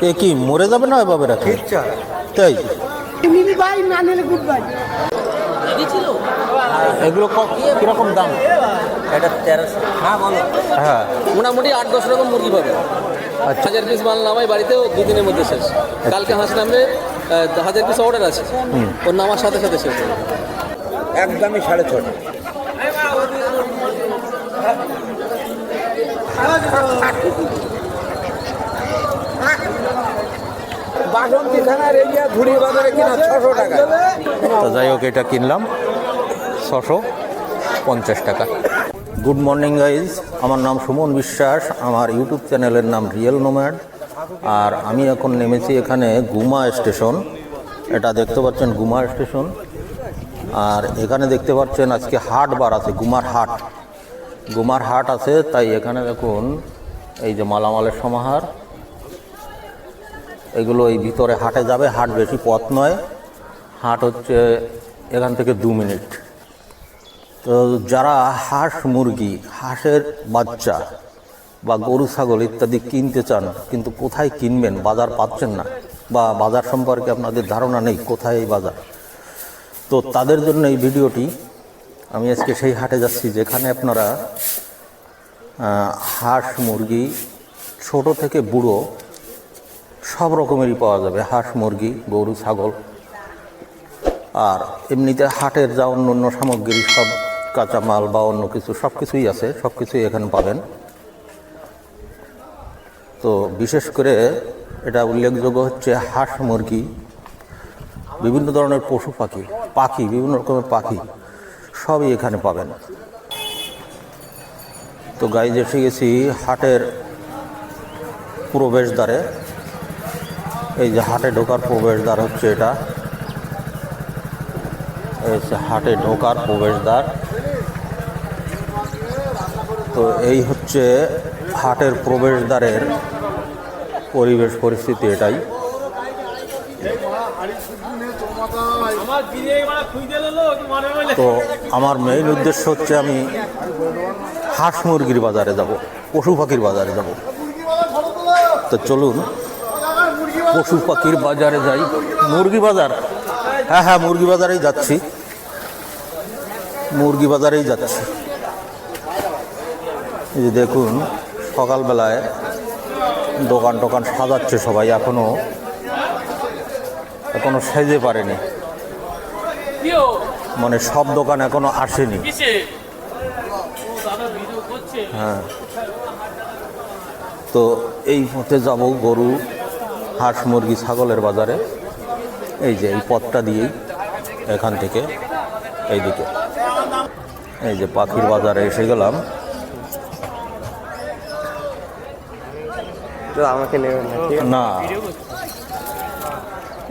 এ কি মরে যাবে না এভাবে রাখে তাই? এগুলো ক- কীরকম দাম? এটা তেরোশো। হ্যাঁ বলো। হ্যাঁ। মোটামুটি আট দশ রকম মুরগি পাবে। আচ্ছা। হাজার পিস মাল নামাই বাড়িতেও দুদিনের মধ্যে শেষ। কালকে হাঁস নামলে হাজার পিস অর্ডার আছে। ওর নামার সাথে সাথে শেষ হবে। একদমই সাড়ে ছটা। বাসন্তী থানার এরিয়া ঘুরি বাজারে কিনা ছশো টাকা তো যাই হোক, এটা কিনলাম। ছশো পঞ্চাশ টাকা। গুড মর্নিং গাইজ, আমার নাম সুমন বিশ্বাস, আমার ইউটিউব চ্যানেলের নাম রিয়েল নোম্যাড। আর আমি এখন নেমেছি এখানে গুমা স্টেশন। এটা দেখতে পাচ্ছেন গুমা স্টেশন। আর এখানে দেখতে পাচ্ছেন আজকে হাট বার আছে, গুমার হাট। গুমার হাট আছে, তাই এখানে দেখুন, এই যে মালামালের সমাহার। এগুলো এই ভিতরে হাটে যাবে, হাট বেশি পথ নয়। হাট হচ্ছে এখান থেকে দু মিনিট। তো যারা হাঁস মুরগি, হাঁসের বাচ্চা বা গরু, ছাগল ইত্যাদি কিনতে চান, কিন্তু কোথায় কিনবেন, বাজার পাচ্ছেন না, বা বাজার সম্পর্কে আপনাদের ধারণা নেই, কোথায় এই বাজার? তো তাদের জন্য এই ভিডিওটি, আমি আজকে সেই হাটে যাচ্ছি যেখানে আপনারা হাঁস মুরগি, ছোট থেকে বুড়ো সব রকমেরই পাওয়া যাবে, হাঁস, মুরগি, গরু, ছাগল। আর এমনিতে হাটের যা অন্য অন্য সামগ্রী, সব কাঁচামাল বা অন্য কিছু, সব কিছুই আছে, সব কিছুই এখানে পাবেন। তো বিশেষ করে এটা উল্লেখযোগ্য হচ্ছে হাঁস, মুরগি, বিভিন্ন ধরনের পশু পাখি পাখি, বিভিন্ন রকমের পাখি, সবই এখানে পাবেন। তো গাইজ এসে গেছি হাটের প্রবেশদ্বারে এই যে হাটে ঢোকার প্রবেশদ্বার হচ্ছে এটা। এই যে হাটে ঢোকার প্রবেশদ্বার। তো এই হচ্ছে হাটের প্রবেশদ্বারের পরিবেশ পরিস্থিতি এটাই। তো আমার মেইন উদ্দেশ্য হচ্ছে আমি হাঁস মুরগির বাজারে যাব, পশু পাখির বাজারে যাব। তো চলুন পশু পাখির বাজারে যাই। মুরগি বাজার? হ্যাঁ হ্যাঁ মুরগি বাজারেই যাচ্ছি। মুরগি বাজারেই যাচ্ছি। এই যে দেখুন, সকালবেলায় দোকান টোকান সাজাচ্ছে সবাই, এখনও এখনও সেজে পারেনি। মানে সব দোকান এখনও আসেনি। হ্যাঁ। তো এই পথে যাব গরু হাঁস মুরগি ছাগলের বাজারে। এই যে এই পথটা দিয়েই এখান থেকে এই এইদিকে। এই যে পাখির বাজারে এসে গেলাম। আমাকে না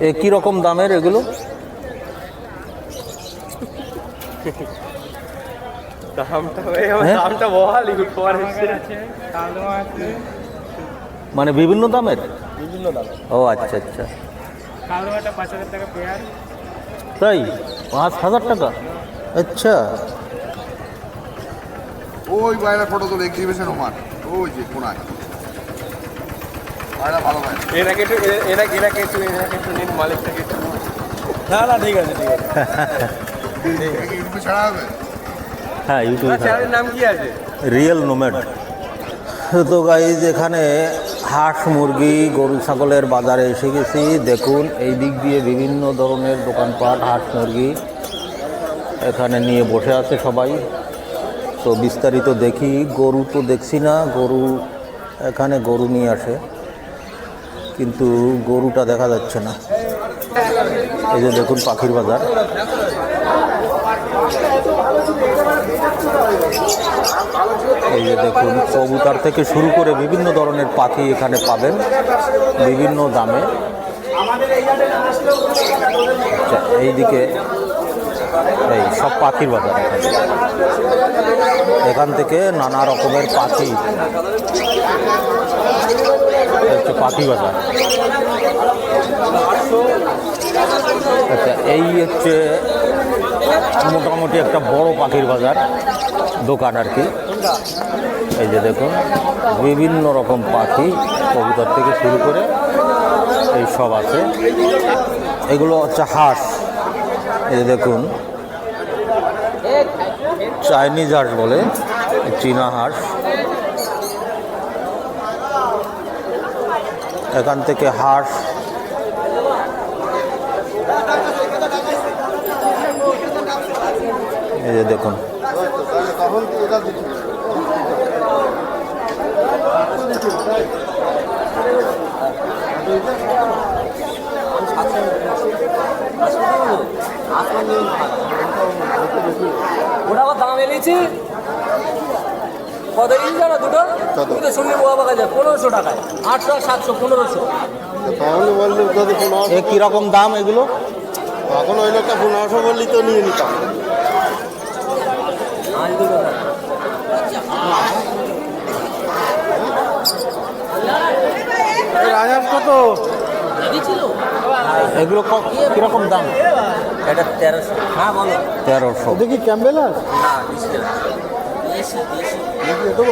এ কি রকম দামের এগুলো? দামটা হ্যাঁ? মানে বিভিন্ন দামের? বিভিন্ন দাম। ও আচ্ছা আচ্ছা। কালো একটা পাঁচ হাজার টাকা পেয়ার। তাই? পাঁচ হাজার টাকা? আচ্ছা। ওই বাইরে ফটো তোলে এক্সিবিশন ওমান। ওই যে কোনায়। বাইরে ভালো ভাই। এনাকে একটু এনাকে এনাকে একটু এনাকে একটু নিন মালিক থেকে একটু না না ঠিক আছে ঠিক আছে। ইউটিউবে ছাড়া হবে? হ্যাঁ ইউটিউবে চ্যানেলের নাম কি আছে? রিয়েল নোমেড তো গাইজ এখানে হাঁস, মুরগি, গরু, ছাগলের বাজারে এসে গেছি। দেখুন, এই দিক দিয়ে বিভিন্ন ধরনের দোকানপাট, হাঁস, মুরগি এখানে নিয়ে বসে আছে সবাই। তো বিস্তারিত দেখি, গরু তো দেখছি না, গরু এখানে গরু নিয়ে আসে। কিন্তু গরুটা দেখা যাচ্ছে না। এই যে দেখুন, পাখির বাজার। এই যে দেখুন, কবুতর থেকে শুরু করে বিভিন্ন ধরনের পাখি এখানে পাবেন, বিভিন্ন দামে। আচ্ছা এইদিকে, এই সব পাখির বাজার এখান। থেকে নানা রকমের পাখি। পাখি বাজার। আচ্ছা এই হচ্ছে মোটামুটি একটা বড় পাখির বাজার, দোকান আর কি। এই যে দেখুন, বিভিন্ন রকম পাখি কবুতর থেকে শুরু করে এই সব আছে। এগুলো হচ্ছে হাঁস। এই যে দেখুন, চাইনিজ হাঁস বলে, চীনা হাঁস। এখান থেকে হাঁস এই যে দেখুন। ওটা দাম এনেছি। কত ইঞ্চ দুটো? দুটো সঙ্গে বোয়া বাগা যায় পনেরোশো টাকায়। আটশো সাতশো পনেরোশো। তাহলে বললে যদি পনেরোশো এ কীরকম দাম এগুলো? এখন ওই লোকটা পনেরোশো বললি তো নিয়ে নিতাম। রাজার কত এগুলো ক- কীরকম দাম? এটা তেরোশো। হ্যাঁ বলো। তেরোশো। দেখি ক্যাম্বেল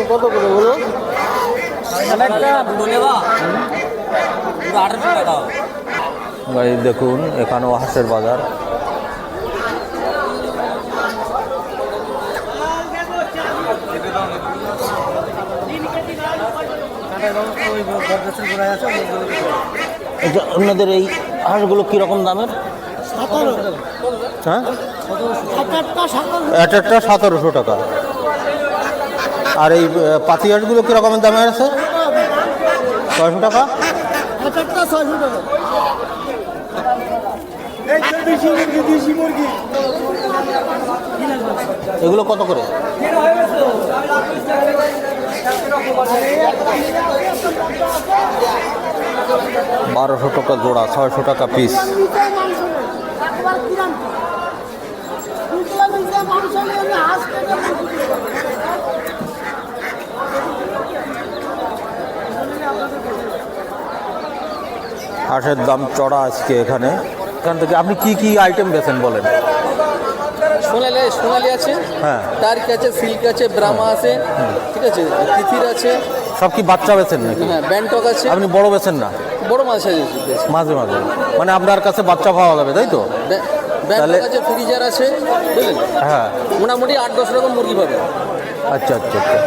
কত করে বলো। দেখুন এখানেও হাঁসের বাজার। এটা আপনাদের এই হাঁসগুলো কীরকম দামের? হ্যাঁ? এক একটা সতেরোশো টাকা। আর এই পাতি হাঁসগুলো কীরকমের দামের আছে? ছয়শো টাকা। এগুলো কত করে? বারোশো টাকা জোড়া ছয়শো টাকা পিস হাঁসের দাম চড়া আজকে এখানে। এখান থেকে আপনি কি কি আইটেম বেছেন বলেন? সোনালি সোনালি আছে হ্যাঁ। টার্কি আছে সিল্ক আছে ব্রাহ্মা আছে ঠিক আছে তিথির আছে। সব কি বাচ্চা বেছেন নাকি? হ্যাঁ ব্যান্টক আছে। আপনি বড় বেছেন না? বড় মাছ আছে। মাঝে মাঝে। মানে আপনার কাছে বাচ্চা পাওয়া যাবে তাই তো? তাহলে- আছে ফ্রিজার আছে বুঝলেন? হ্যাঁ। মোটামুটি আট দশ রকম মুরগি পাবে। আচ্ছা আচ্ছা আচ্ছা।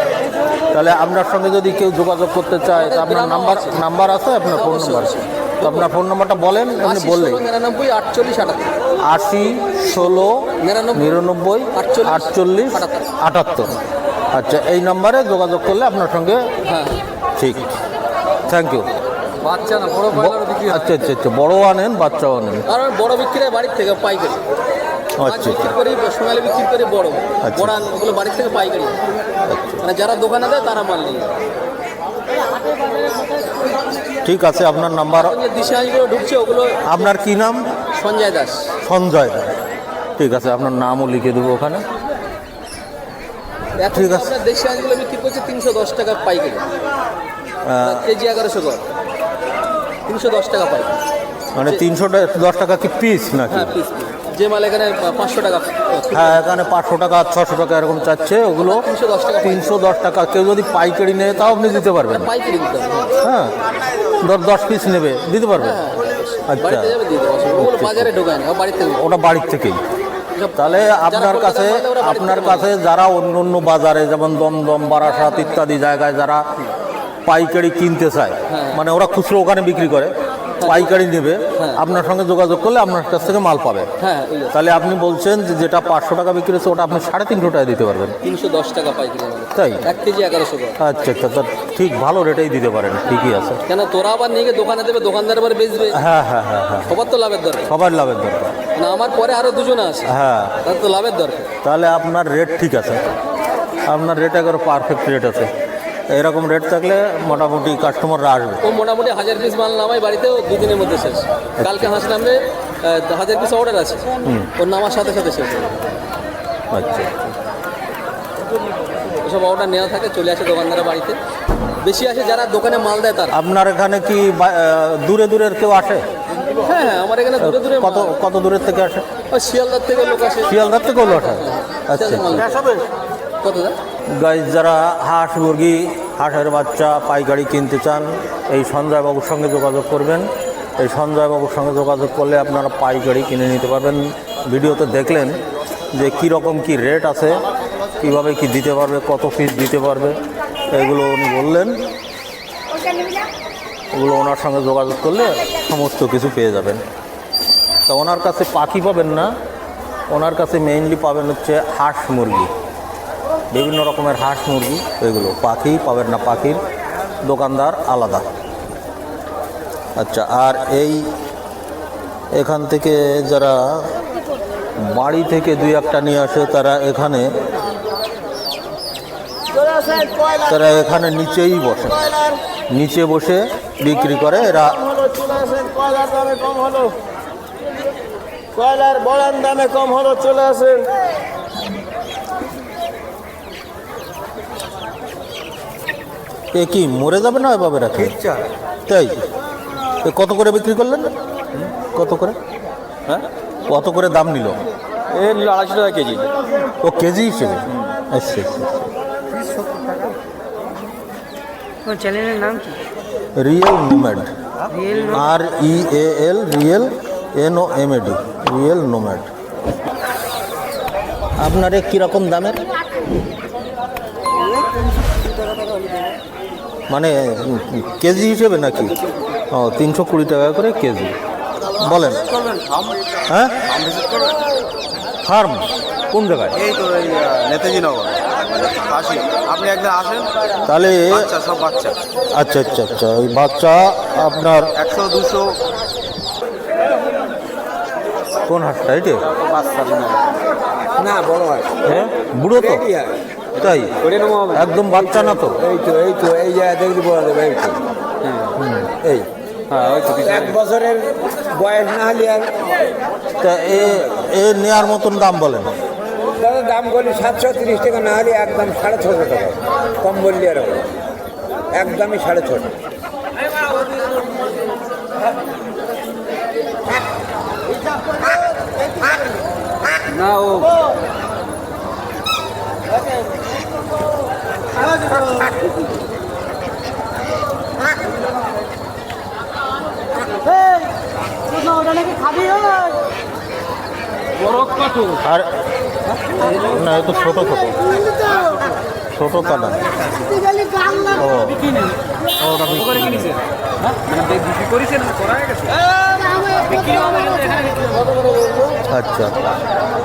তাহলে আপনার সঙ্গে যদি কেউ যোগাযোগ করতে চায় আপনার নাম্বার নাম্বার আছে আপনার ফোন অবশ্যই, নাম্বার? অবশ্যই। তো আপনার ফোন নাম্বারটা বলেন আপনি বললেন নিরানব্বই আটচল্লিশ আটাত্তর। আশি ষোলো নিরানব্বই, আটচল্লিশ, আটাত্তর। আচ্ছা এই নাম্বারে যোগাযোগ করলে আপনার সঙ্গে হ্যাঁ। ঠিক। থ্যাংক ইউ বাচ্চা না বড় আচ্ছা আচ্ছা আচ্ছা বড়ও আনেন বাচ্চাও আনেন। কারণ বড় বিক্রি হয় বাড়ির থেকে পাইকারি। আচ্ছা বিক্রি করি সোনালি বিক্রি করি বড়। আচ্ছা। বড় ওগুলো বাড়ির থেকে পাইকারি। মানে যারা দোকানে দেয় তারা মাল নিয়ে। ঠিক আছে আপনার নাম্বার যে দিশে হাঁসগুলো ঢুকছে ওগুলো আপনার কি নাম? সঞ্জয় দাস। সঞ্জয় দাস। ঠিক আছে আপনার নামও লিখে দেবো ওখানে। ঠিক আছে। দেশি হাঁসগুলো বিক্রি করছে তিনশো দশ টাকা পাইকারি। কেজি এগারোশো করে। তিনশো দশ টাকা পাইকারি। মানে তিনশো দশ টাকা কি পিস নাকি? হ্যাঁ পিস যে মাল এখানে পাঁচশো টাকা হ্যাঁ এখানে পাঁচশো টাকা ছশো টাকা এরকম চাচ্ছে। ওগুলো তিনশো দশ টাকা। কেউ যদি পাইকারি নেয় তাও আপনি দিতে পারবেন। হ্যাঁ ধর দশ পিস নেবে দিতে পারবেন আচ্ছা। বাজারে ঢোকায় না বাড়িতে ওটা বাড়ির থেকেই। তাহলে আপনার কাছে আপনার কাছে যারা অন্য অন্য বাজারে যেমন দমদম বারাসাত ইত্যাদি জায়গায় যারা পাইকারি কিনতে চায় মানে ওরা খুচরো ওখানে বিক্রি করে পাইকারি নেবে। আপনার সঙ্গে যোগাযোগ করলে আপনার কাছ থেকে মাল পাবে। হ্যাঁ তাহলে আপনি বলছেন যে যেটা পাঁচশো টাকা বিক্রি হচ্ছে ওটা আপনি সাড়ে তিনশো টাকা দিতে পারবেন। তিনশো দশ টাকা পাইকারি তাই? এক কেজি এগারোশো আচ্ছা আচ্ছা তা ঠিক ভালো রেটেই দিতে পারেন ঠিকই আছে। কেন তোরা আবার নিয়ে গিয়ে দোকানে দেবে দোকানদার আবার বেচবে? হ্যাঁ হ্যাঁ হ্যাঁ হ্যাঁ। সবার তো লাভের দরকার। সবার লাভের দরকার। না আমার পরে আরও দুজনে আছে হ্যাঁ। তার তো লাভের দরকার। তাহলে আপনার রেট ঠিক আছে। আপনার রেট একবার পারফেক্ট রেট আছে। এরকম রেট থাকলে মোটামুটি কাস্টমাররা আসবে। ও মোটামুটি হাজার পিস মাল নামাই বাড়িতেও দুদিনের মধ্যে শেষ। কালকে হাঁস নামবে হাজার পিস অর্ডার আছে। ওর নামার সাথে সাথে শেষ আচ্ছা। ওসব অর্ডার নেওয়া থাকে চলে আসে দোকানদারের বাড়িতে। বেশি আসে যারা দোকানে মাল দেয় তারা। আপনার এখানে কি দূরে দূরের কেউ আসে? হ্যাঁ হ্যাঁ আমার এখানে দূরে দূরে কত কত দূরের থেকে আসে? শিয়ালদার থেকে লোক আসে। শিয়ালদার থেকেও লোক আসে। আচ্ছা। মাল আচ্ছা। গাইজ যারা হাঁস, মুরগি, হাঁসের বাচ্চা, পাইকারি কিনতে চান, এই সঞ্জয়বাবুর সঙ্গে যোগাযোগ করবেন। এই সঞ্জয়বাবুর সঙ্গে যোগাযোগ করলে আপনারা পাইকারি কিনে নিতে পারবেন। ভিডিওতে দেখলেন যে কী রকম কী রেট আছে, কীভাবে কি দিতে পারবে, কত পিস দিতে পারবে, এগুলো উনি বললেন। ওগুলো ওনার সঙ্গে যোগাযোগ করলে সমস্ত কিছু পেয়ে যাবেন। তা ওনার কাছে পাখি পাবেন না, ওনার কাছে মেইনলি পাবেন হচ্ছে হাঁস, মুরগি। বিভিন্ন রকমের হাঁস, মুরগি, এগুলো। পাখি পাবেন না পাখির, দোকানদার আলাদা। আচ্ছা আর এই এখান থেকে যারা বাড়ি থেকে দুই একটা নিয়ে আসে, তারা এখানে তারা এখানে নিচেই বসে। নিচে বসে বিক্রি করে। এরা কয়লার বড়ার দামে কম হলো, চলে আসেন। এ কি মরে যাবে না এভাবে রাখে? তাই? এ কত করে বিক্রি করলেন? কত করে? হ্যাঁ? কত করে দাম নিল? এ নিল আড়াইশো টাকা কেজি। ও কেজি হিসেবে? আচ্ছা আচ্ছা চ্যানেলের নাম কি? Real nomad. Real R E A L real N O M A D real nomad. আপনার এ কীরকম দামের? মানে কেজি হিসেবে নাকি? ও তিনশো কুড়ি টাকা করে কেজি। বলেন। হ্যাঁ? ফার্ম। কোন জায়গায়? এই তো নেতাজি নগর। আসি। আপনি একদিন আসেন। তাহলে সব বাচ্চা। আচ্ছা আচ্ছা আচ্ছা। ওই বাচ্চা আপনার একশো দুশো। কোন হাঁসটা এইটে? না বড় হয়? হ্যাঁ বুড়ো তো। তাই? একদম বাচ্চা না তো? এই তো এই তো এই জায়গা দেখলি বড় দেবে এই তো। এই। হ্যাঁ ওই তো এক বছরের বয়স না হলে আর তা এ এ নেওয়ার মতন দাম বলেন। দাদা দাম বলি সাতশো তিরিশ টাকা না হলে একদম সাড়ে ছশো টাকা। কম বললি আর। একদমই সাড়ে ছশো না ও ওটা নাকি খাবি আর না এ তো ছোট ছোট। ছোট কাটা ও, ওটা আচ্ছা।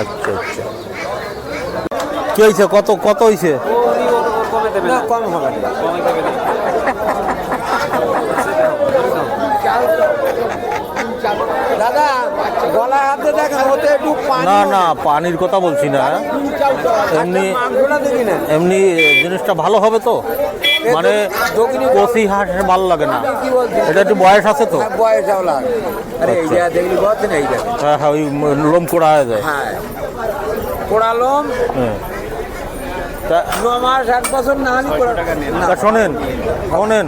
আচ্ছা আচ্ছা। কি হয়েছে? কত কত হয়েছে? কম হবে দাদা গলা হাতে দেখেন ওতে একটু পানি না না পানির কথা বলছি না। এমনি না। এমনি জিনিসটা ভালো হবে তো? মানে কচি হাঁস ভালো লাগে না। এটা একটু বয়স আছে তো। হ্যাঁ, বয়স আওলা আরে এই যা দেখলি বলছ না এই হ্যাঁ হ্যাঁ ওই লোম কোড়া হয়ে যায়। হ্যাঁ। পোড়ালম হ্যাঁ। শোনেন শোনেন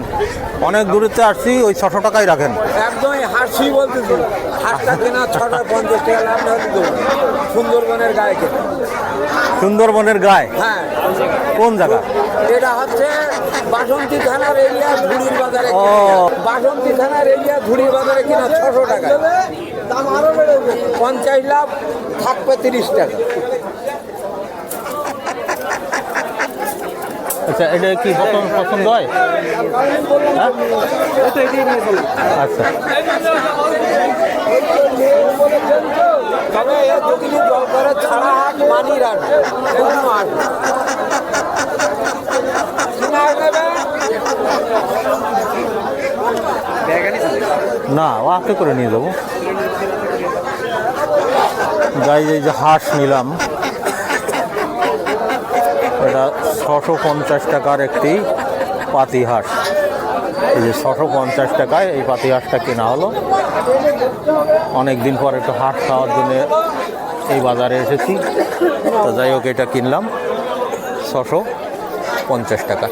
অনেক দূরেতে আসছি ওই ছশো টাকাই রাখেন। একদম হাসি বলতেছি। হাঁসটা কেনা ছটা পঞ্চাশ টাকা লাভ না সুন্দরবনের গায়ে কেনা সুন্দরবনের গায়ে? হ্যাঁ। কোন জায়গা? এটা হচ্ছে বাসন্তী থানার এরিয়া ধুড়ির বাজারে ও। বাসন্তী থানার এরিয়া ধুড়ির বাজারে কিনা ছশো টাকা দাম আরও বেড়ে পঞ্চাশ লাখ থাকবে তিরিশ টাকা। আচ্ছা এটা কি পছন্দ পছন্দ হয় হ্যাঁ? আচ্ছা। তবে দক্ষিণী জল ছাড়া হাট রাট অন্য হাট না। ও আঁকে করে নিয়ে যাব। যাই এই যে হাঁস নিলাম। এটা ছশো পঞ্চাশ টাকার একটি পাতি হাঁস এই যে ছশো পঞ্চাশ টাকায় এই পাতি হাঁসটা কেনা হলো। অনেক দিন পর একটু হাঁস খাওয়ার জন্য এই বাজারে এসেছি। তো যাই হোক, এটা কিনলাম। ছশো পঞ্চাশ টাকা।